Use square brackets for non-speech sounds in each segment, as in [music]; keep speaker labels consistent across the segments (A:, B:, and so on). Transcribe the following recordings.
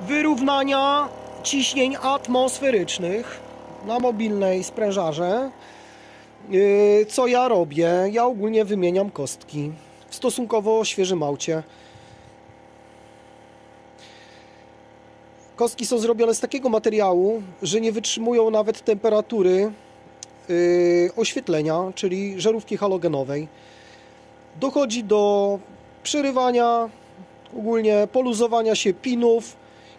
A: wyrównania ciśnień atmosferycznych na mobilnej sprężarze. Yy, Co ja robię? Ja ogólnie wymieniam kostki w stosunkowo świeżym aucie. Kostki są zrobione z takiego materiału, że nie wytrzymują nawet temperatury yy, oświetlenia, czyli żarówki halogenowej. Dochodzi do przerywania, ogólnie poluzowania się pinów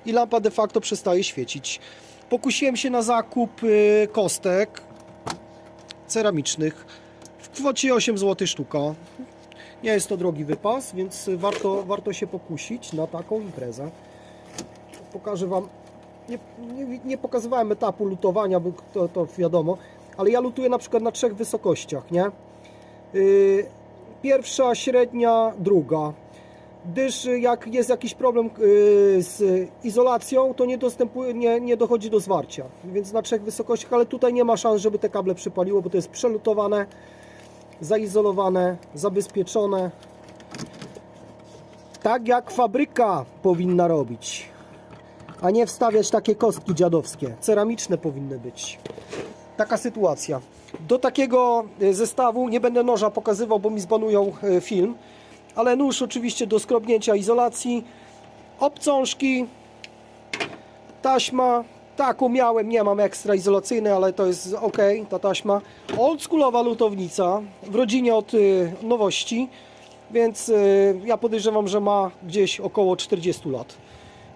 A: i lampa de facto przestaje świecić. Pokusiłem się na zakup yy, kostek ceramicznych w kwocie 8 zł sztuka. Nie jest to drogi wypas, więc warto, warto się pokusić na taką imprezę. Pokażę Wam, nie, nie, nie pokazywałem etapu lutowania, bo to, to wiadomo, ale ja lutuję na przykład na trzech wysokościach, nie? Yy, pierwsza, średnia, druga. Gdyż y, jak jest jakiś problem yy, z izolacją, to nie, dostępuje, nie, nie dochodzi do zwarcia. Więc na trzech wysokościach, ale tutaj nie ma szans, żeby te kable przypaliło, bo to jest przelutowane, zaizolowane, zabezpieczone. Tak jak fabryka powinna robić, a nie wstawiać takie kostki dziadowskie. Ceramiczne powinny być. Taka sytuacja. Do takiego y, zestawu nie będę noża pokazywał, bo mi zbanują y, film, ale nóż oczywiście do skrobnięcia izolacji, obcążki, taśma, taką miałem, nie mam ekstra izolacyjnej, ale to jest ok, ta taśma. Oldschoolowa lutownica, w rodzinie od y, nowości, więc y, ja podejrzewam, że ma gdzieś około 40 lat.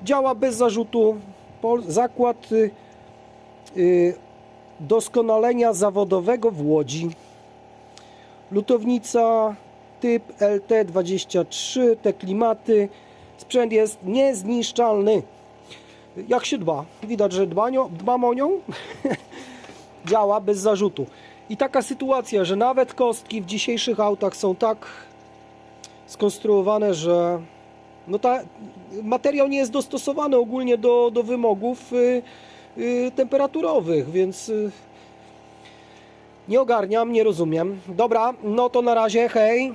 A: Działa bez zarzutu, Pol- zakład y, y, doskonalenia zawodowego w Łodzi. Lutownica typ LT23, te klimaty. Sprzęt jest niezniszczalny. Jak się dba? Widać, że dbanio, dbam o nią. [laughs] Działa bez zarzutu. I taka sytuacja, że nawet kostki w dzisiejszych autach są tak skonstruowane, że no ta, materiał nie jest dostosowany ogólnie do, do wymogów y, y, temperaturowych, więc y, nie ogarniam, nie rozumiem. Dobra, no to na razie, hej.